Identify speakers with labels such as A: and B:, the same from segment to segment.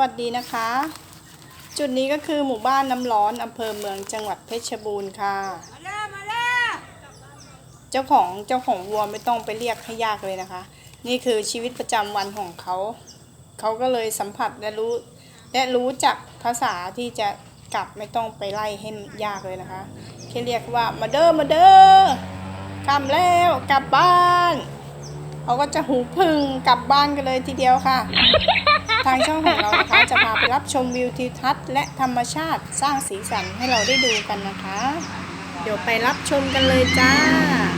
A: วัสดีนะคะ จุดนี้ก็คือหมู่บ้านน้ำร้อนอำเภอเมืองจังหวัดเพชรบูรณ์ค่ะ
B: มาแล้วมาแล้ว
A: เจ้าของเจ้าของวัวไม่ต้องไปเรียกให้ยากเลยนะคะ นี่คือชีวิตประจำวันของเขา เขาก็เลยสัมผัสและรู้และรู้จักภาษาที่จะกลับไม่ต้องไปไล่ให้ยากเลยนะคะแค่เรียกว่ามาเด้อมาเด้อกลับแล้วกลับบ้าน เขาก็จะหูพึ่งกลับบ้านกันเลยทีเดียวค่ะ ทางช่องของเรานะคะจะพาไปรับชมวิวทิวทัศน์และธรรมชาติสร้างสีสันให้เราได้ดูกันนะคะ เดี๋ยวไปรับชมกันเลยจ้า
B: มา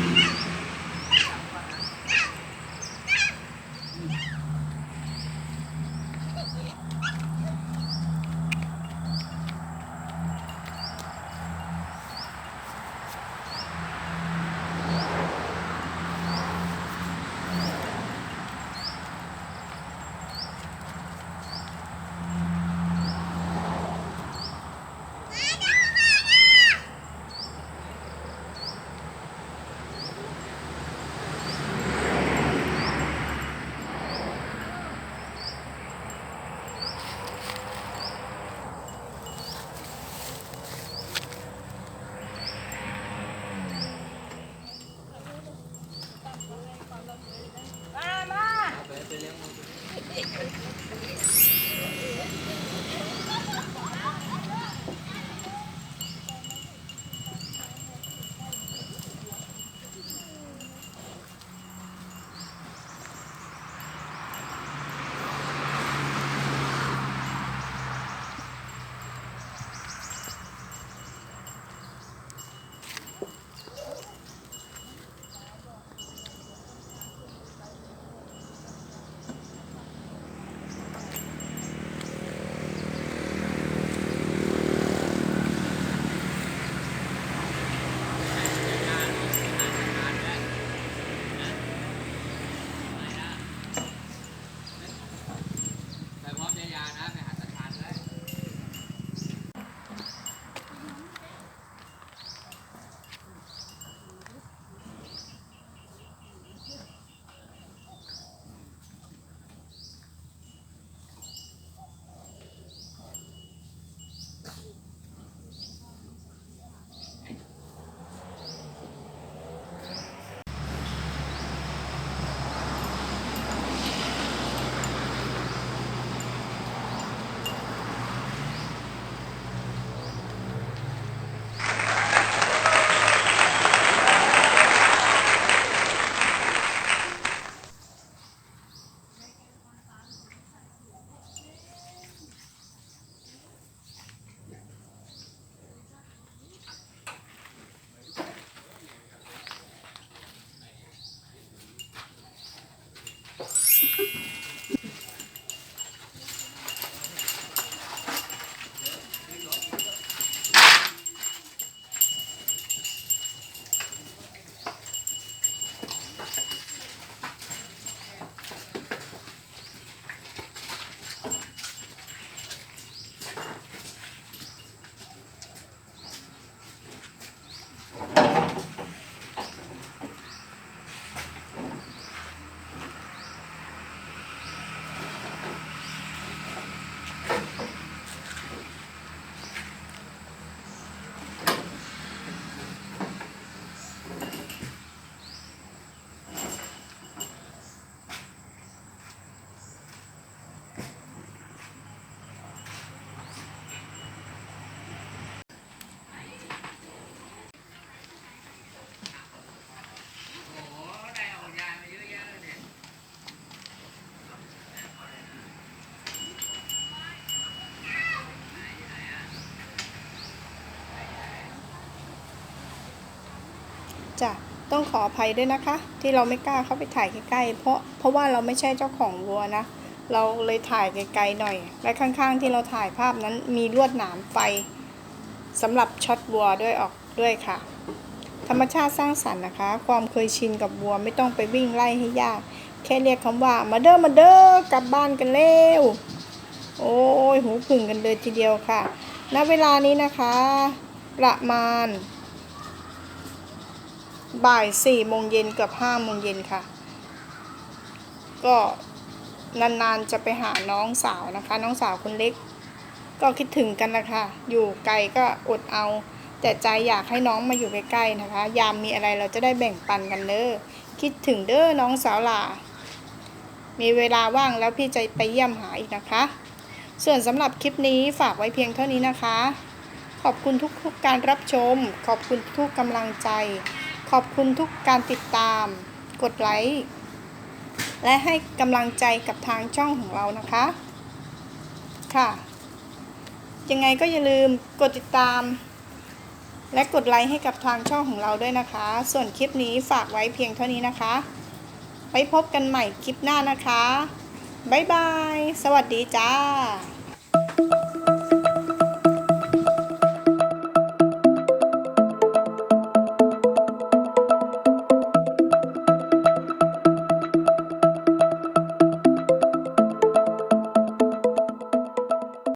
A: จ้ะต้องขออภัยด้วยนะคะ ที่เราไม่กล้าเข้าไปถ่ายใกล้ๆเพราะเพราะว่าเราไม่ใช่เจ้าของวัวนะ เราเลยถ่ายไกลๆหน่อย และข้างๆที่เราถ่ายภาพนั้นมีลวดหนามไฟสำหรับช็อตวัวด้วยออกด้วยค่ะ ธรรมชาติสร้างสรรค์นะคะ ความเคยชินกับวัวไม่ต้องไปวิ่งไล่ให้ยาก แค่เรียกคำว่ามาเด้อมาเด้อกลับบ้านกันเร็วโอ้ยหูผึ่งกันเลยทีเดียวค่ะณเวลานี้นะคะ ประมาณ บ่ายสี่โมงเย็นเกับห้าโมงเย็นค่ะ ก็นานๆจะไปหาน้องสาวนะคะ น้องสาวคนเล็ก ก็คิดถึงกันนะคะอยู่ไกลก็อดเอา แต่ใจอยากให้น้องมาอยู่ใกล้ๆนะคะ ยามมีอะไรเราจะได้แบ่งปันกันเด้อคิดถึงเด้อน้องสาวหล่ามีเวลาว่างแล้วพี่จะไปเยี่ยมหาอีกนะคะ ส่วนสำหรับคลิปนี้ฝากไว้เพียงเท่านี้นะคะ ขอบคุณทุกๆการรับชม ขอบคุณทุกกำลังใจ ขอบคุณทุกการติดตาม กดไลค์และให้กำลังใจกับทางช่องของเรานะคะ ค่ะ ยังไงก็อย่าลืมกดติดตาม และกดไลค์ให้กับทางช่องของเราด้วยนะคะ ส่วนคลิปนี้ฝากไว้เพียงเท่านี้นะคะ ไว้พบกันใหม่คลิปหน้านะคะ บ๊ายบาย สวัสดีจ้า